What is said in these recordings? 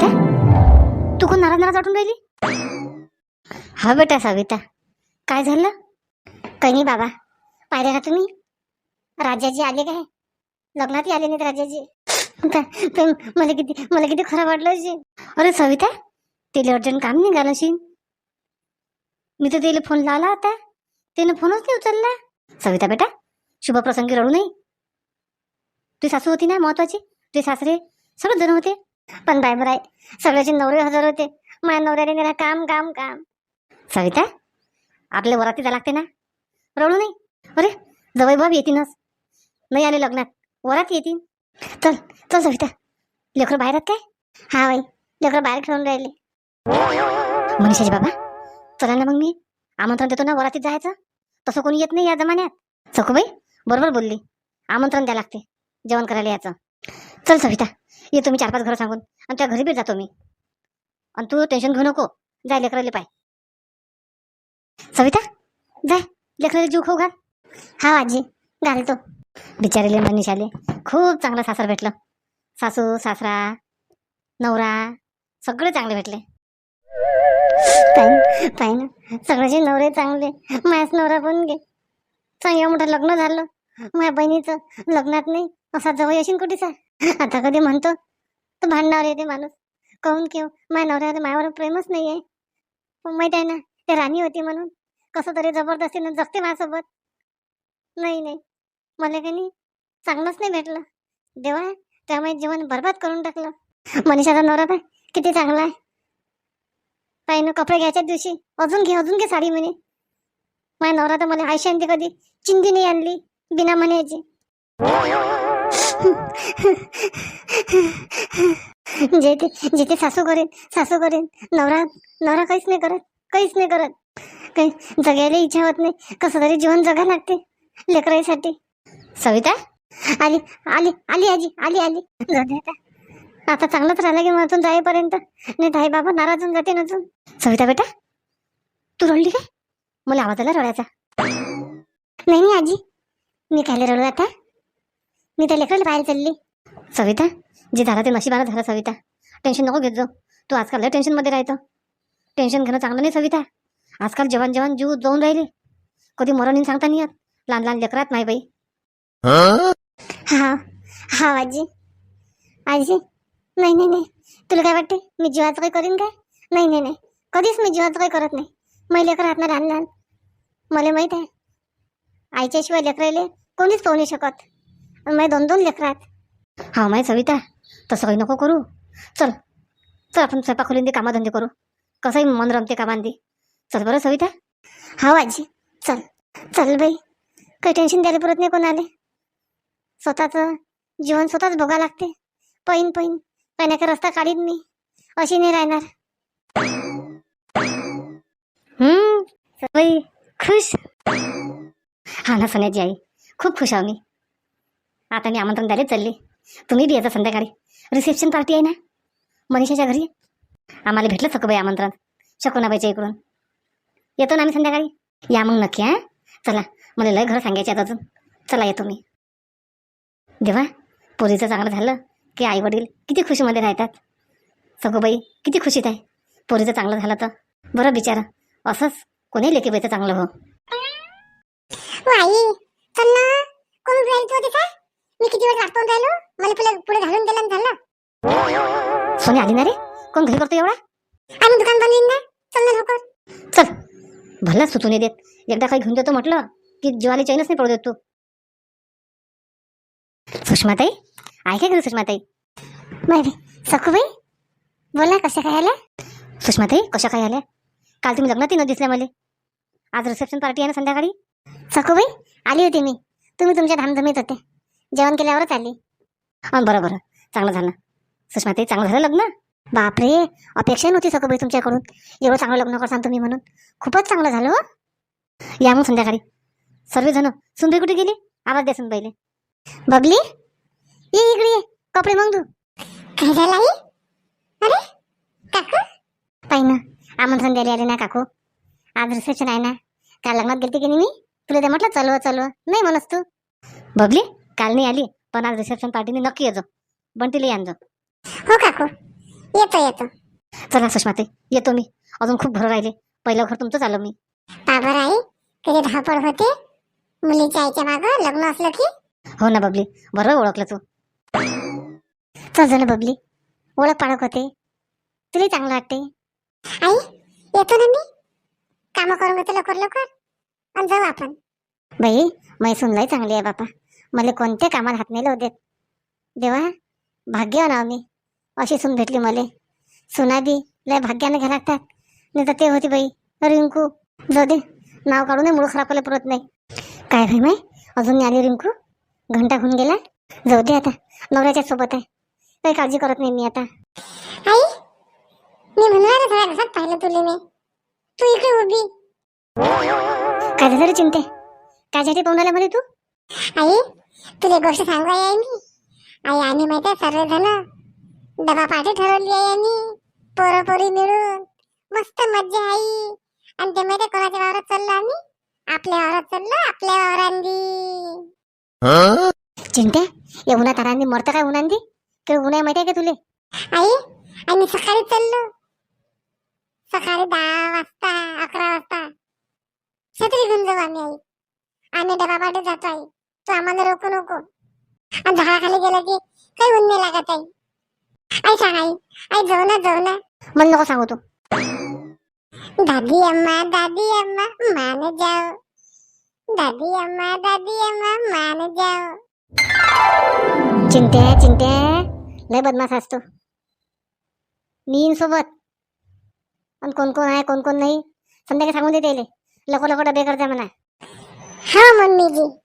सविता तू कोण नाराज नाराज वाटून राहिली? हा बेटा सविता. काय झालं? काही नाही बाबा. पाहिले का तुम्ही राजाजी आले काय? लग्नातही आले नाहीत राजाजी. मला किती मला किती खराब वाटलं अशी अरे सविता तिला अर्जंट काम निघालं अशी मी तर तिला फोन लावला होता. तिने फोनच नाही उचलला. सविता बेटा शुभप्रसंगी रडू नाही तुझी सासू होती ना महत्वाची? तुझे सासरे सगळे जण होते. पण बाय बराय आहे सगळ्याचे नवरे हजर होते. माझ्या नवऱ्याने गेला काम काम काम. सविता आपल्या वराती जा लागते ना? रडू नाही अरे जवळ बाब येतीनच नाही आले लग्नात. वरात येतील चल चल सविता. लेकरं बाहेर आहेत काय? हा बाई लेकरं बाहेर खेळून राहिले. मनीषाजी बाबा चला ना मग मी. आमंत्रण देतो ना वरातीत जायचं. तसं कोणी येत नाही या जमान्यात. सखूबाई बरोबर बोलली. आमंत्रण द्या लागते. जेवण करायला यायचं. चल सविता. येतो मी चार पाच घरं सांगून आणि त्या घरी बी जातो मी. आणि तू टेन्शन घेऊ नको. जाय लेकराले पाय. सविता जाय. लेकराले जीव खाऊ घाल. हा आजी घालतो. बिचारीले मनीषाले खूप चांगलं सासर भेटलं. सासू सासरा नवरा सगळे चांगले भेटले. पाय पाय ना. सगळ्याचे नवरे चांगले. माझ्याच नवरा पण गे चांगलं मोठं लग्न झालं. माझ्या बहिणीचं लग्नात नाही. असा जवळ येशील कुठेच आता कधी म्हणतो तर भांडणावर येते माणूस. कहून घेऊ हो? माझ्या नवऱ्यावर माझ्यावर प्रेमच नाही आहे पण माहीत आहे ना ते राणी होती म्हणून. कसं तरी जबरदस्तीनं जगते माझ्यासोबत. नाही नाही. मला काही नाही. चांगलंच नाही भेटलं. देवा त्यामुळे जीवन बरबाद करून टाकलं. मनीषाचा नवरा पाय किती चांगला आहे. पाय ना कपडे घ्यायच्या दिवशी. अजून घे अजून घे साडी म्हणे. माझ्या नवरा तर मला आयशी आणते कधी. चिंदी नाही आणली. बिना म्हणायची. जे ते जे ते सासू करेन सासू करेन. नवरा नवरा काहीच नाही करत काहीच नाही करत. काही जगायला इच्छा होत नाही. कसं तरी जीवन जगा लागते लेकराईसाठी. सविता? आली आली आली आजी आली आली. जाऊ आता. आता चांगलंच राहिलं की मग जाईपर्यंत. नाही ताई बाबा नाराज होऊन जाते नजून सविता बेटा तू रडली काय? मला आवाज आला रडायचा. नाही नाही आजी. मी काय रडू आता? मी त्या लेकराला बाहेर चालली. सविता जे झालं ते नशिबानं झालं सविता. टेन्शन नको घेत जाऊ. तू आजकाल लय टेन्शनमध्ये राहतो. टेन्शन घेणं चांगलं नाही सविता. आजकाल जवान जवान जीव जाऊन राहिले. कधी मरण येईन सांगता नाही येत. लहान लहान लेकरात नाही बाई. हा हा आजी. आजी नाही नाही नाही. तुला काय वाटते? मी जीवाचं काही करीन काय? नाही नाही नाही. कधीच मी जीवाचं काही करत नाही. मै लेकर राहत ना लहान लहान. मला माहीत आहे. आईच्याशिवाय लेकरायले कोणीच पाहू नाही शकत. आणि माझे दोन दोन लेकरं आहेत. हा माय सविता तसं काही नको करू. चल चल आपण स्वयंपाक खोलीन दे कामाधंदे करू. कसंही मन रमते कामांदी. चल बरं सविता. हा आजी. चल चल बाई. काही टेन्शन द्यायला परत नाही कोणाले. स्वतःचं जीवन स्वतःच भोगा लागते. पैन पैन. का रस्ता काढीन मी. अशी नाही राहणार. हम्म बाई खुश. हा ना सोन्याची आई. खूप खुश आहो मी. आता मी आमंत्रण द्यायला चालली. तुम्ही बी याचा संध्याकाळी. रिसेप्शन पार्टी आहे ना? मनीषाच्या घरी? आम्हाला भेटलं सगळं आमंत्रण. शकुनाबाईच्या इकडून. येतो ना आम्ही संध्याकाळी? या मग नक्की हां? चला मला लय घर सांगायचे आता अजून. चला येतो मी. देवा पोरीचं चांगलं झालं की आई वडील किती खुशीमध्ये राहतात. सगोबाई किती खुशीत आहे. पोरीचं चांगलं झालं तर. बरं बिचारा असंच कोणी लेकीबाईचं चांगलं हो. आई चल ना. कोण राहिली होती का मी किती वेळ वाट राहिलो? मला पुढे पुढे घालून दिलं आणि झालं. सोनी आली ना रे? कोण घरी करतो एवढा? आम्ही दुकान बंद होईन ना? चल ना लवकर. चल. भला सुचून देत एकदा काही घेऊन देतो म्हटलं की जीवाला चैनच नाही पडू देत तू. सुषमाताई काय घरी सुषमाताई? बाई सखूबाई बोला कसं काय आलं सुषमाताई कशा काय आल्या? काल तुम्ही लग्नातही न दिसल्या मला. आज रिसेप्शन पार्टी आहे ना संध्याकाळी? सखूबाई आली होती मी. तुम्ही तुमच्या धामधमीत होते. जेवण केल्यावरच आली. हां बरं बरं चांगलं झालं. सुषमाताई चांगलं झालं लग्न? बापरे! अपेक्षा नव्हती सखूबाई तुमच्याकडून. एवढं चांगलं लग्न करसान तुम्ही म्हणून. खूपच चांगलं झालं हो. या मग संध्याकाळी. सर्वजण. सुनबाई कुठे गेली? आवाज द्या सुनबाईले. बबली? ये इकडे ये. कपडे मग तू काय झालं आई? अरे काकू? पाहि ना. आमंत्रण द्यायला आले ना काकू. आज रिसेप्शन आहे ना. काल लग्नात गेलते की नाही मी? तुला ते म्हटलं चलव चलव नाही म्हणस तू. बबली काल नाही आली. पण आज रिसेप्शन पार्टीने नक्की येतो बंटीला आणजो हो काकू. येतो येतो. चला सुषमाते येतो मी. अजून खूप घर राहिले. पहिलं घर तुमचंच आलं मी. बाबर आई कधी धावपळ होते? मुलीच्या आईच्या मागं लग्न असलं की? हो ना बबली. बरोबर ओळखलं तू. चल जण बबली. ओळख पाळख होते. तुला चांगलं वाटते. आई येतो ना मी. कामं करून घेतो लवकर लवकर. आणि जाऊ आपण. बाई मै सुनलाई चांगली आहे बापा. मला कोणत्या कामात हात नाही लावू देत. देवा भाग्य नाव मी. अशी सून भेटली मला. सुना बी लय भाग्याने घ्या लागतात. नाही तर ते होती बाई रिंकू. जाऊ दे नाव काढून मूळ खराब केलं पुरत नाही. काय भाई माय अजून नाही आली रिंकू? घंटा होऊन गेला? जाऊ दे आता नवऱ्याच्या सोबत आहे. काही काळजी करत नाही मी आता. आई मी म्हणणार थोड्या घरात पाहिलं तुले मी. तू इकडे उभी. काय झालं रे चिंते काय पाहून आल्या मध्ये तू? आई तुला एक गोष्ट सांगू आई मी? आई आम्ही माहिती आहे सर्वजण डबा पार्टी ठरवली आहे आम्ही पोरं पोरी मिळून. मस्त मज्जा आई. आणि ते माहिती आहे कोणाच्या वावरात चाललो आम्ही? आपल्या वावरात चाललो आपल्या वावरांनी. चिंते या उन्हा तारांनी मरतं काय उन्हांदी किंवा उन्हा माहिती आहे का तुले? आई आम्ही सकाळी चाललो. सकाळी दहा वाजता अकरा वाजता. छत्री घेऊन जाऊ आम्ही आई. आम्ही डबा पाठी जातो आई. तू आम्हाला रोकू नको. आणि झाडाखाली गेलं की काही ऊन नाही लागत आई. आई सांग आई. आई जाऊ ना जाऊ ना. मग नको सांगू तू. दादी अम्मा दादी अम्मा मान जाओ. दादी अम्मा दादी अम्मा मान जाओ. चिंते चिंते लय बदमाश असतो मी सोबत. आणि कोण कोण आहे कोण कोण नाही. संध्याकाळी सांगून देते याले. लवकर लवकर डबे करते म्हणा. हा मम्मीजी.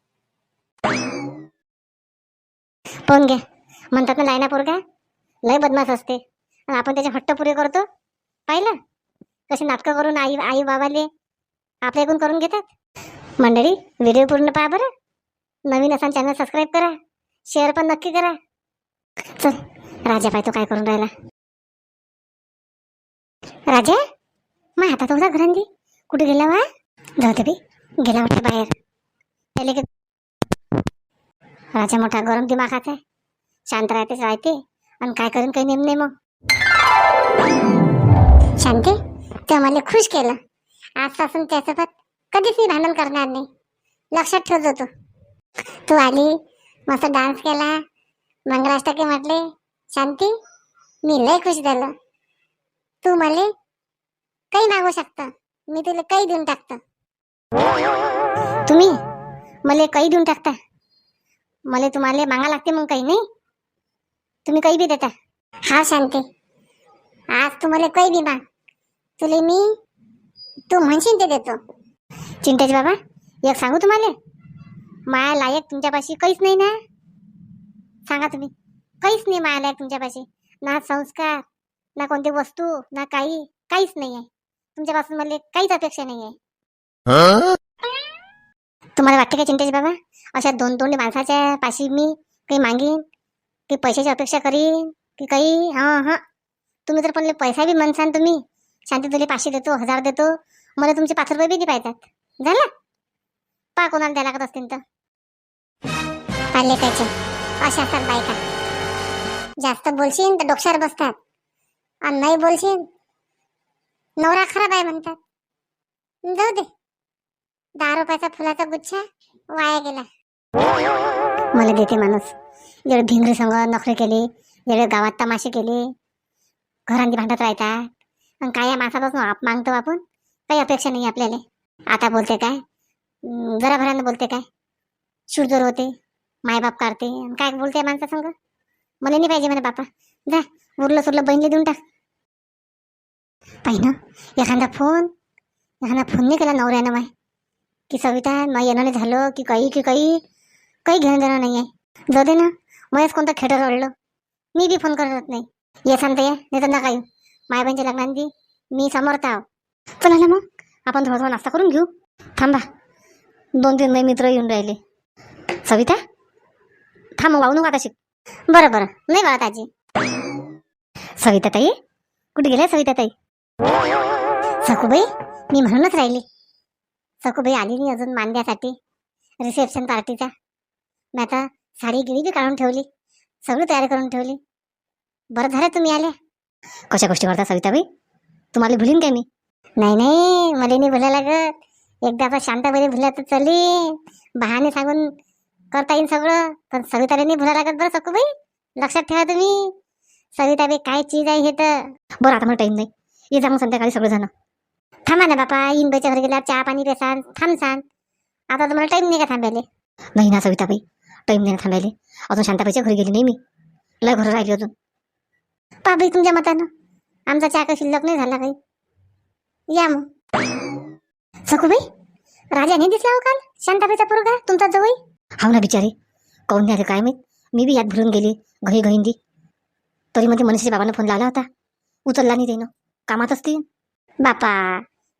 पण घ्या म्हणतात ना लायना पोरगा? लय बदमाश असते. आणि आपण त्याचे हट्ट पुरे करतो. पाहिलं? कसे नाटकं करून आई आई बाबाले आपल्याकडून करून घेतात. मंडळी व्हिडिओ पूर्ण पहा बरं. नवीन असा चॅनल सबस्क्राईब करा. शेअर पण नक्की करा. चल राजा पाहतो काय करून राहिला? राजा मग हातात होता घरांदी. कुठे गेला वा? जाऊ दे बी गेला वाटतं बाहेर. त्याला राजा मोठा गरम दिमागाचा आहे. शांत राहतेच राहते आणि काय करून काही नेम नाही मग. शांती ते मला खुश केलं. आजपासून त्यासोबत कधीच मी भांडण करणार नाही. लक्षात ठेवतो तू. तू आली मस्त डान्स केला मंगलाष्टके म्हटले शांती मी लय खुश झालो. तू मला काही मागू शकता मी तुला काही देऊन टाकतो. तुम्ही मला काही देऊन टाकता. मला तुम्हाला मागा लागते मग काही नाही? तुम्ही काही बी देता. हा शांती. आज तुम्हाला काही बी माग. तुले मी तू म्हणशील ते देतो. चिंतेच बाबा एक सांगू तुम्हाला? माया लायक तुमच्यापाशी काहीच नाही ना? सांगा तुम्ही. काहीच नाही माया लायक तुमच्यापाशी. ना संस्कार ना कोणती वस्तू ना काही काहीच नाही आहे तुमच्यापासून मला काहीच अपेक्षा नाही आहे तुम्हाला वाटते का चिंतेश बाबा? अशा दोन दोन माणसाच्या पाशी मी काही मागीन की पैशाची अपेक्षा करीन की काही? हां हां. तुम्ही जर पण पैसा बी म्हणसान तुम्ही. शांती तुले पाचशे देतो हजार देतो. मला तुमचे पाच रुपये बी नाही पाहिजेत. झालं? पा कोणाला द्यायला लागत असतील तर. पाले त्याचे. अशा असतात बायका. जास्त बोलशील तर डोक्यावर बसतात. आणि नाही बोलशील नवरा खराब आहे म्हणतात. जाऊ दे. दहा रुपयाचा फुलाचा गुच्छा वाया गेला. मला देते माणूस. जेवढे भिंगरी संग नोकरी केली जेवढे गावात तमाशे केले घरांनी भांडत राहतात आणि काय या माणसापासून आप मागतो आपण? काही अपेक्षा नाही आपल्याला. आता बोलते काय? अं, जरा भरानं बोलते काय? शूरजोर होते मायबाप काढते. आणि काय बोलते माणसा संग? मला नाही पाहिजे म्हणे बापा. जा उरलं सुरलं बहिणीला देऊन टाक. पाहिनं एखादा फोन? एखादा फोन नाही केला नवऱ्यानं माय. की सविता मग येणं नाही झालं की काही की काही काही घेणं देणं नाही आहे जाऊ दे ना. मयच कोणतं खेटर रडलं मी बी फोन करत नाही. ये सांगते ये नाही तर नका येऊ. मायबाईंच्या लग्नांनी मी समर्थ आहो. चला ना मग. आपण थोडा थोडा नाश्ता करून घेऊ. थांबा. दोन तीन महिने मित्र येऊन राहिले. सविता? थांब वाहू नका आता बरं बरं. नाही बाळा ताजी सविता ताई कुठे गेल्या सविता ताई सखूबाई मी म्हणूनच राहिली. सखूबाई आली नाही अजून मांड्यासाठी रिसेप्शन पार्टीचा मी आता साडी गिळी बी काढून ठेवली. सगळी तयारी करून ठेवली. बरं झालं तुम्ही आले कशा गोष्टी करता सविताबाई? तुम्हाला भुलीन काय मी? नाही नाही मला नाही भुला लागत. एकदा आता शांताबाई भुला तर चली बहाने सांगून करता येईन सगळं. पण सविताला नाही भुला लागत बरं सखूबाई लक्षात ठेवा तुम्ही. सविताबाई काय चीज आहे हे तर? बरं आता मला टाईम नाही. ये जा मग संध्याकाळी सगळेजण. थांबा ना बापा इंबाईच्या घरी गेल्यावर चहा पाणी पेसान थांबसान आता तुम्हाला टाईम नाही का थांबायले. नाही ना सविताबाई टाईम नाही ना थांबायले. अजून शांताबाईच्या घरी गेली नाही मी. लय घरं राहिली अजून. बाबाई तुमच्या मतानं. आमचा चहा काही शिल्लक नाही झाला काही. या मग. सकूबाई राजा नाही दिसला हो काल? शांताबाईचा पोरगा तुमचा जवळ हाव ना बिचारी. काऊन नाही आले काय माहीत? मी बी यात भरून गेली घही घहींदी तरी मध्ये मनीषाच्या बाबांना फोन लावला होता. उचलला नाही त्यानं. कामात असतील बापा.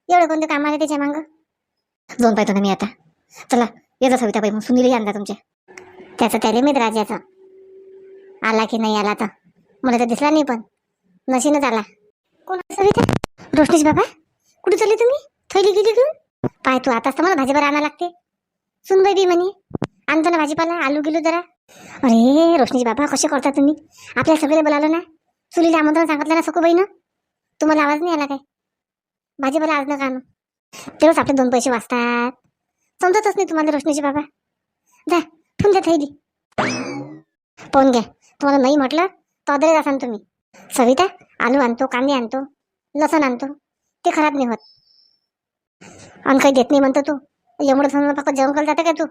एवढं कोणतं काम आलं त्याच्या मागं? जाऊन पाहतो ना मी आता. चला ये जा सविताबाई मग सुनीलही आणला तुमच्या. त्याचं त्याला मी राजाचं आला की नाही आला तर? मला तर दिसला नाही पण. नशीनच आला. कोण सविता? रोशनीश बाबा? कुठे चालले तुम्ही? थैली गेली घेऊन? पाय तू आताच तर मला भाजीपाला आणा लागते. सुनबाई बी म्हणे. आणतो ना भाजीपाला आलू गेलो जरा. अरे रोशनीश बाबा कसे करता तुम्ही? आपल्या सगळे बोलावलं ना? चुलीला आमंत्रण सांगितलं ना सखूबाईनं? तुम्हाला आवाज नाही आला काय? भाजीपाला आज नका आणू? तेव्हाच आपले दोन पैसे वाचतात. समजतच नाही तुम्हाला रोशनीची बाबा. जा ठेवून द्या थैली. पाहून घ्या. तुम्हाला नाही म्हटलं तर अदरे असाल तुम्ही. सविता आलू आणतो कांदे आणतो लसण आणतो. ते खराब नाही होत. आणि काही देत नाही म्हणतो तू. एवढं समजा फक्त जेवण करायला जाते का तू?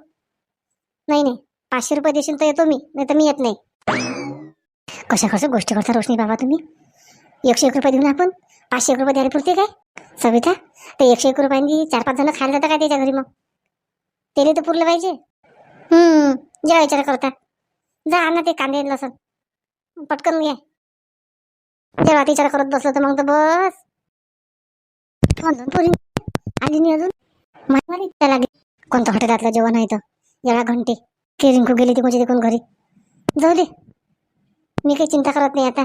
नाही नाही. पाचशे रुपये देशील तर येतो मी नाही तर मी येत नाही. कशा कशा गोष्टी करता रोशनी बाबा तुम्ही? एकशे एक रुपये देऊन आपण पाचशे एक रुपये द्यायला पुरते काय? सविता ते एकशे एक रुपयांनी चार पाच जण खायला जातं काय त्याच्या घरी मग? त्याला तर पुरलं पाहिजे. हम्म जेव्हा विचार करता. जा आणा ते कांदे लसन पटकन घ्या जेव्हा विचार करत बसलो तर मग तर बस. अजून पोरी आली नाही अजून? मारवाडी त्याला कोणतं हॉटेलातलं जेवण आहे तर एवढा घंटे. की रिंकू गेली तिकडची तिकडून घरी. जाऊ दे. मी काही चिंता करत नाही आता.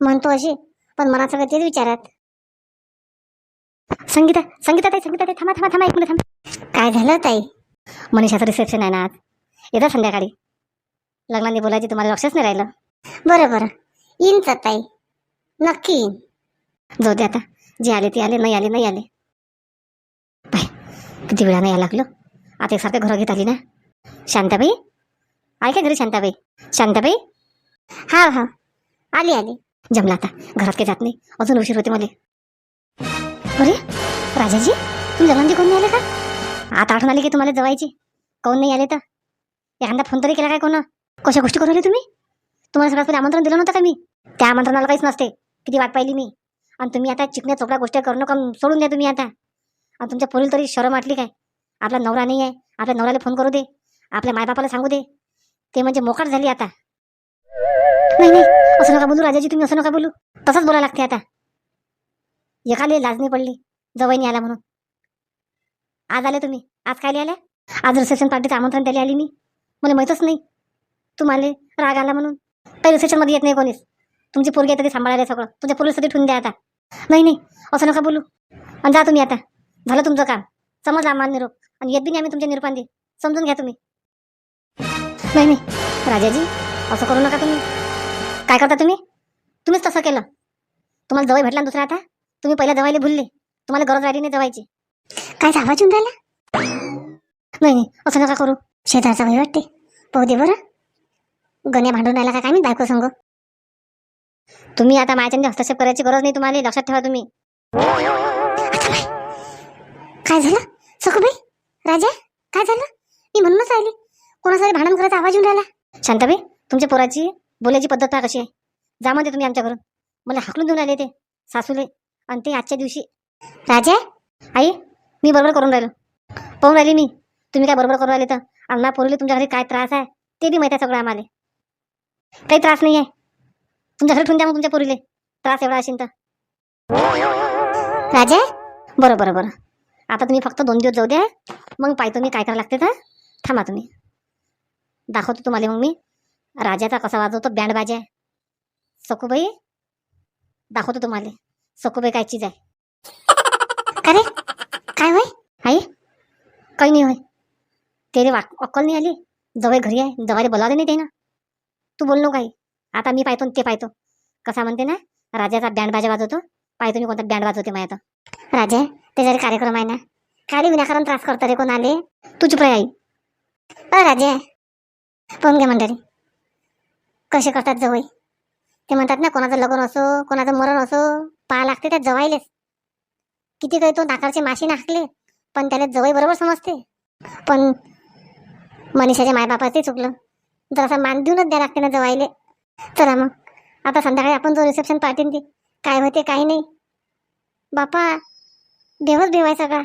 म्हणतो अशी पण मला सगळं तेच विचारात. संगीता संगीता ताई संगीता ताई थांबा थांबा थांबा एक मिनिट थांबा. काय झालं ताई? मनीषाचं रिसेप्शन आहे ना आज. येतं संध्याकाळी. लग्नाने बोलायची तुम्हाला लक्षच नाही राहिलं. बरं बरं. येईन ताई. नक्की येईन. जाऊ दे आता. जे आले ते आले नाही आले नाही आले. पाय किती वेळा नाही यायला लागलो. आता एकसारखं घरं घेत आली ना. शांताबाई? आहे का घरी शांताबाई? शांताबाई? हा हा. आली आली. जमला आता. घरात काही जात नाही. अजून उशीर होते मला. अरे राजाजी तुम्ही लग्नांची कोण नाही आले का? आता आठवण आली की तुम्हाला जवायची. कोण नाही आले तर? एखादा फोन तरी केला काय कोण? कशा गोष्टी करून तुम्ही? तुम्हाला सगळ्यात पहिले आमंत्रण दिलं नव्हतं का मी? त्या आमंत्रणाला काहीच नसते. किती वाट पाहिली मी. आणि तुम्ही आता चिकण्या चोपड्या गोष्टी करू नका सोडून द्या तुम्ही आता. आणि तुमच्या पोरीला तरी शरम वाटली काय? आपला नवरा नाही आहे. आपल्या नवऱ्याला फोन करू दे. आपल्या मायबापाला सांगू दे. ते म्हणजे मोकाट झाली आता. नाही नाही असं नका बोलू राजाजी तुम्ही असं नका बोलू. तसंच बोलायला लागते आता. एकाले लाज नाही पडली जवळ नाही आला म्हणून. आज आले तुम्ही? आज काय आल्या आज रिसेप्शन पार्टीचं आमंत्रण द्यायला आली मी. मला माहीतच नाही. तुम्हाला राग आला म्हणून. काही रिसेप्शनमध्ये येत नाही कोणीच. तुमची पोरगी येते ते सांभाळायला सगळं. तुमच्या पोरीसाठी ठेवून द्या आता. नाही नाही. असं नका बोलू. आणि जा तुम्ही आता. झालं तुमचं काम. समज आम्हाला निरोप आणि येत बी नाही आम्ही तुमच्या निरोपांदी समजून घ्या तुम्ही. नाही नाही. राजाजी असं करू नका तुम्ही. काय करता तुम्ही? तुम्हीच तसं केलं. तुम्हाला जवळ भेटला दुसरा आता? तुम्ही पहिल्या जवायला भुलले. तुम्हाला गरज राहिली नाही जवायची काय आवाज येऊन राहिला नाही नाही असं नका करू. शेताचा वय वाटते. पाहू दे बरं. गण्या भांडून राहिला का काय मी बायको संग? तुम्ही आता माझ्या हस्तक्षेप करायची गरज नाही तुम्हाला लक्षात ठेवा तुम्ही. काय झालं? सखूबाई? राजा? काय झालं? मी म्हणूनच राहिली. कोणासाठी भांडण करायचा आवाज येऊन राहिला? शांताबाई तुमच्या पोराची बोलायची पद्धत कशी आहे. जा मध्ये तुम्ही आमच्या घरून मला हाकलून देऊन राहिले ते सासूले. आणि ते आजच्या दिवशी राजा? आई मी बरोबर करून राहिलो. पाहून राहिली मी. तुम्ही काय बरोबर करून राहिले तर? अण्णा माझ्या पोरीला तुमच्या घरी काय त्रास आहे ते बी माहिती आहे सगळं आम्हाला. काही त्रास नाही आहे तुमच्या घरी ठेवून द्या मग तुमच्या पोरीले. त्रास एवढा असेल तर. राजा? बरं बरं बरं. आता तुम्ही फक्त दोन दिवस जाऊ द्या. मग पाहतो मी काय करायला लागते तर. थांबा तुम्ही. दाखवतो तुम्हाला मग मी. राजाचा कसा वाजवतो बँड बाजा सखूबाई दाखवतो तुम्हाला. सखूबाई काय चीज आहे का रे? काय होय? आई? काही नाही होय. तेरे वाक अक्कल नाही आली? जवळ घरी आहे. जवायला बोलावले नाही ते ना तू बोल नको काही आता मी पाहतो ते पाहतो. कसा म्हणते ना? राजाचा बँड बाजा वाजवतो. पाहतो मी कोणता बँड वाजवते माझ्या आता राजा त्याच्यावर कार्यक्रम आहे ना? खाली विनाकारण त्रास करतो रे कोण आले? तुझी प्रय आई. अ राजा. पाहून घ्या मंडळी. कसे करतात जवळ? ते म्हणतात ना कोणाचं लग्न असो कोणाचं मरण असो पाहा लागते त्या जवाईलेच. किती काही तो नाकारचे माशी नाकले पण त्याला जवळ बरोबर समजते. पण मनीषाच्या मायबापाचंही चुकलं. जरासा मान देऊनच द्या लागते ना जवायले चला मग आता संध्याकाळी आपण जो रिसेप्शन पार्टी ती काय होते काही नाही. बापा बेवच बेवायचा का